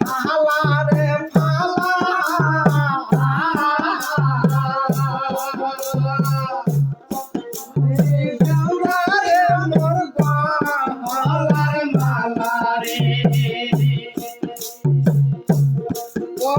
ফালারে ফালা দেওরারে মোর বালার মালারে ও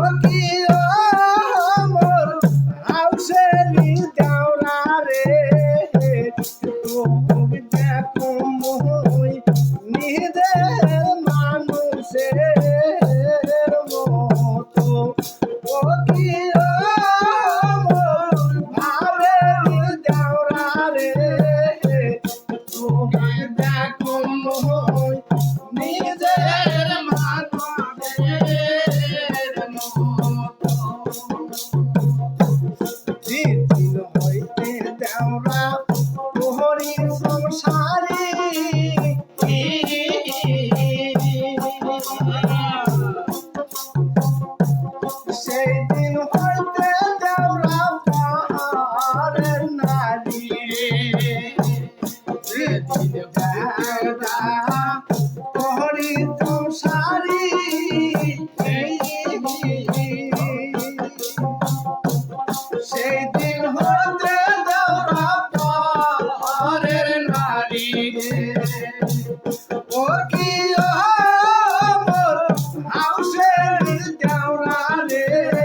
Yeah.